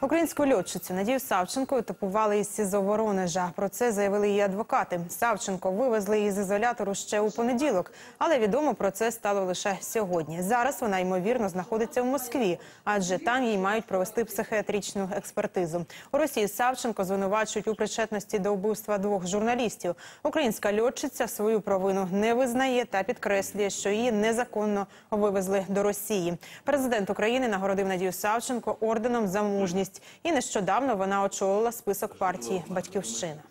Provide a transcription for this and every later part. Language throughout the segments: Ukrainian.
Українську льотчицю Надію Савченко етапували із СІЗО Воронежа. Про це заявили її адвокати. Савченко вивезли її з ізолятору ще у понеділок, але відомо про це стало лише сьогодні. Зараз вона ймовірно знаходиться в Москві, адже там їй мають провести психіатричну експертизу. У Росії Савченко звинувачують у причетності до вбивства двох журналістів. Українська льотчиця свою провину не визнає та підкреслює, що її незаконно вивезли до Росії. Президент України нагородив Надію Савченко орденом за мужність. І нещодавно вона очолила список партії Батьківщина.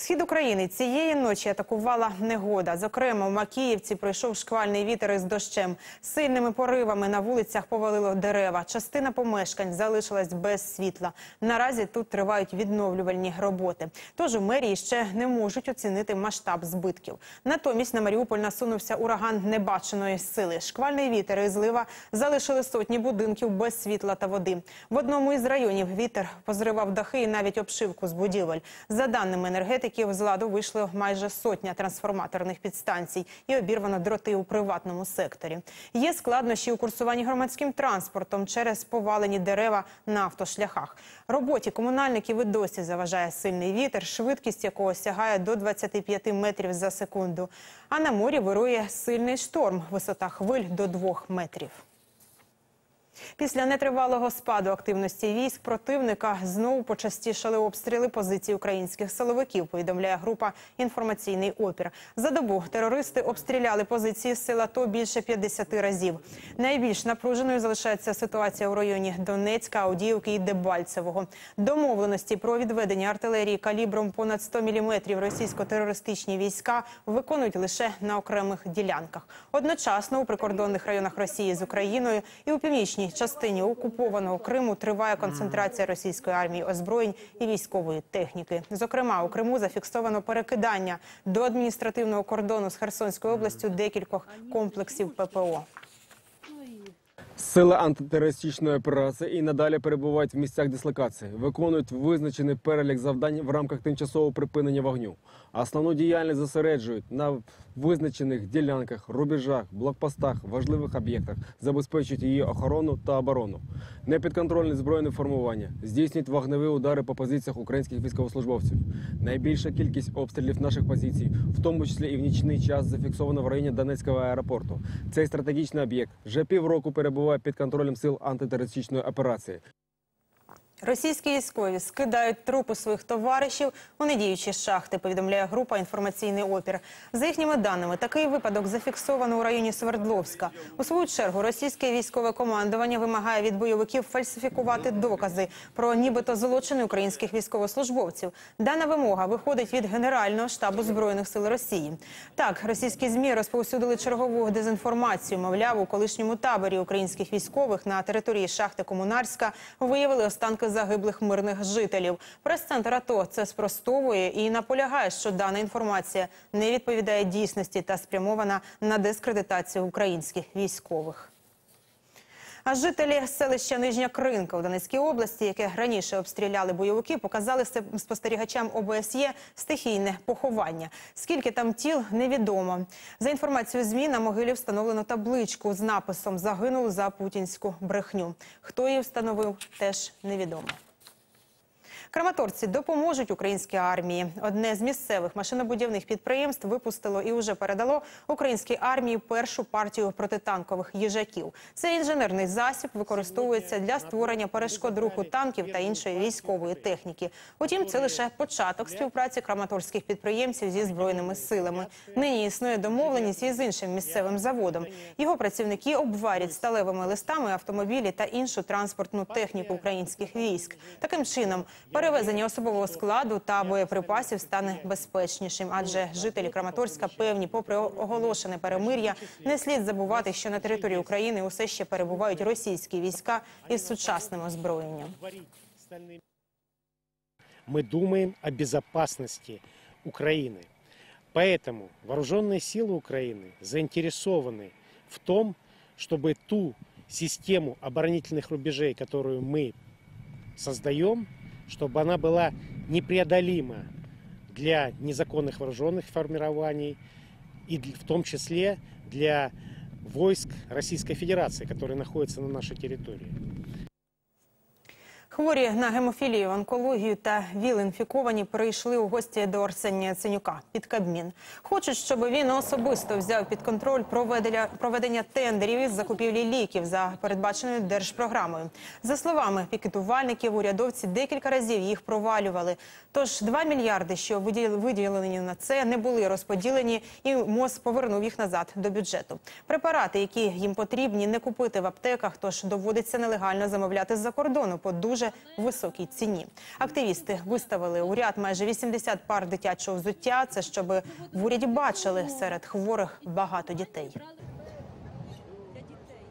Схід України цієї ночі атакувала негода. Зокрема, в Макіївці пройшов шквальний вітер із дощем. Сильними поривами на вулицях повалило дерева. Частина помешкань залишилась без світла. Наразі тут тривають відновлювальні роботи. Тож у мерії ще не можуть оцінити масштаб збитків. Натомість на Маріуполь насунувся ураган небаченої сили. Шквальний вітер і злива залишили сотні будинків без світла та води. В одному із районів вітер позривав дахи і навіть обшивку з будівель. За даними енергетиків, з ладу вийшло майже сотня трансформаторних підстанцій і обірвано дроти у приватному секторі. Є складнощі у курсуванні громадським транспортом через повалені дерева на автошляхах. Роботі комунальників і досі заважає сильний вітер, швидкість якого сягає до 25 метрів за секунду. А на морі вирує сильний шторм, висота хвиль до 2 метрів. Після нетривалого спаду активності військ противника знову почастішали обстріли позицій українських силовиків. Повідомляє група інформаційний опір. За добу терористи обстріляли позиції сил АТО більше 50 разів. Найбільш напруженою залишається ситуація у районі Донецька, Авдіївки і Дебальцевого. Домовленості про відведення артилерії калібром понад 100 мм російсько-терористичні війська виконують лише на окремих ділянках. Одночасно у прикордонних районах Росії з Україною і у північній частині окупованого Криму триває концентрація російської армії озброєнь і військової техніки. Зокрема, у Криму зафіксовано перекидання до адміністративного кордону з Херсонською областю декількох комплексів ППО. Сили антитерористичної операції і надалі перебувають в місцях дислокації, виконують визначений перелік завдань в рамках тимчасового припинення вогню. Основну діяльність зосереджують на визначених ділянках, рубежах, блокпостах, важливих об'єктах, забезпечують її охорону та оборону. Непідконтрольні збройні формування здійснюють вогневі удари по позиціях українських військовослужбовців. Найбільша кількість обстрілів наших позицій, в тому числі і в нічний час, зафіксовано в районі Донецького аеропорту. Цей стратегічний об'єкт вже півроку перебуває під контролем сил антитерористичної операції. Російські військові скидають трупи своїх товаришів у недіючі шахти, повідомляє група інформаційний опір. За їхніми даними, такий випадок зафіксовано у районі Свердловська. У свою чергу російське військове командування вимагає від бойовиків фальсифікувати докази про нібито злочини українських військовослужбовців. Дана вимога виходить від Генерального штабу збройних сил Росії. Так, російські змі розповсюдили чергову дезінформацію. Мовляв, у колишньому таборі українських військових на території шахти Комунарська виявили останки загиблих мирних жителів. Прес-центр АТО це спростовує і наполягає, що дана інформація не відповідає дійсності та спрямована на дискредитацію українських військових. А жителі селища Нижня Кринка у Донецькій області, яке раніше обстріляли бойовики, показали спостерігачам ОБСЄ стихійне поховання. Скільки там тіл, невідомо. За інформацією ЗМІ на могилі встановлено табличку з написом Загинув за путінську брехню. Хто її встановив, теж невідомо. Краматорці допоможуть українській армії. Одне з місцевих машинобудівних підприємств випустило і вже передало українській армії першу партію протитанкових їжаків. Цей інженерний засіб використовується для створення перешкод руху танків та іншої військової техніки. Утім, це лише початок співпраці краматорських підприємців зі збройними силами. Нині існує домовленість із іншим місцевим заводом. Його працівники обварять сталевими листами автомобілі та іншу транспортну техніку українських військ. Таким чином перевезення особового складу та боєприпасів стане безпечнішим, адже жителі Краматорська певні, попри оголошене перемир'я, не слід забувати, що на території України усе ще перебувають російські війська із сучасним озброєнням. Мы думаем о безопасности Украины. Поэтому вооруженные силы Украины заинтересованы в том, чтобы ту систему оборонительных рубежей, которую мы создаем, чтобы она была непреодолима для незаконных вооруженных формирований и в том числе для войск Российской Федерации, которые находятся на нашей территории. Хворі на гемофілію, онкологію та ВІЛ-інфіковані прийшли у гості до Арсенія Ценюка під Кабмін. Хочуть, щоб він особисто взяв під контроль проведення, проведення тендерів із закупівлі ліків за передбаченою держпрограмою. За словами пікетувальників, урядовці декілька разів їх провалювали. Тож 2 мільярди, що виділ- виділені на це, не були розподілені, і МОЗ повернув їх назад до бюджету. Препарати, які їм потрібні, не купити в аптеках, тож доводиться нелегально замовляти з-за кордону по дуже дуже високій ціні. Активісти виставили у ряд майже 80 пар дитячого взуття. Це щоб в уряді бачили серед хворих багато дітей.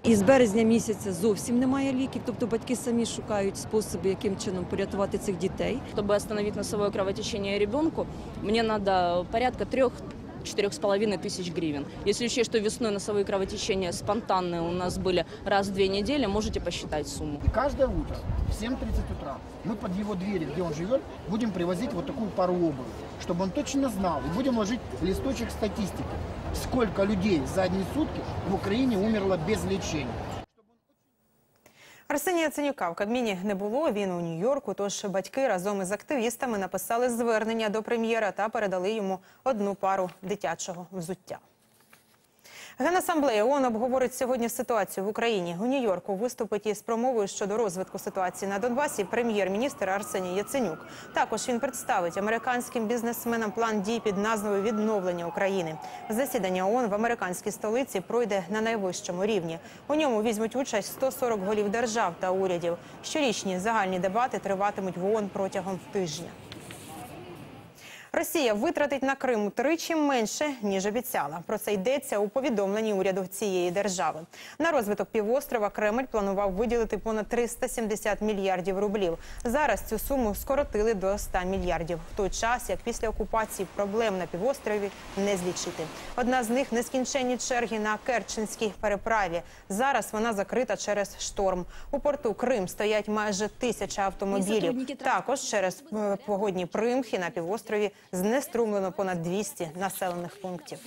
Із березня місяця зовсім немає ліків, тобто батьки самі шукають способи, яким чином порятувати цих дітей. Щоб остановити носове кровотечення дитинку, мені треба порядка трьох 4,5 тысяч гривен. Если учесть, что весной носовые кровотечения спонтанные у нас были раз в две недели, можете посчитать сумму. И каждое утро в 7.30 утра мы под его двери, где он живет, будем привозить вот такую пару обуви, чтобы он точно знал. И будем ложить листочек статистики, сколько людей за одни сутки в Украине умерло без лечения. Арсенія Ценюка в Кабміні не було. Він у Нью-Йорку. Тож батьки разом із активістами написали звернення до прем'єра та передали йому одну пару дитячого взуття. Генасамблея ООН обговорить сьогодні ситуацію в Україні. У Нью-Йорку виступить із промовою щодо розвитку ситуації на Донбасі прем'єр-міністр Арсеній Яценюк. Також він представить американським бізнесменам план дій під назвою Відновлення України. Засідання ООН в американській столиці пройде на найвищому рівні. У ньому візьмуть участь 140 голів держав та урядів. Щорічні загальні дебати триватимуть в ООН протягом тижня. Росія витратить на Крим тричі менше ніж обіцяла. Про це йдеться у повідомленні уряду цієї держави. На розвиток півострова Кремль планував виділити понад 370 мільярдів рублів. Зараз цю суму скоротили до 100 мільярдів. В той час, як після окупації проблем на півострові не злічити. Одна з них нескінченні черги на Керченській переправі. Зараз вона закрита через шторм. У порту Крим стоять майже тисяча автомобілів. Також через е, погодні примхи на півострові знеструмлено понад 200 населених пунктів.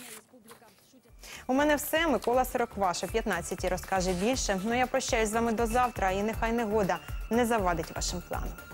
У мене все. Микола Сорокваш о 15 розкаже більше. Ну я прощаюсь з вами до завтра. І нехай негода не завадить вашим планам.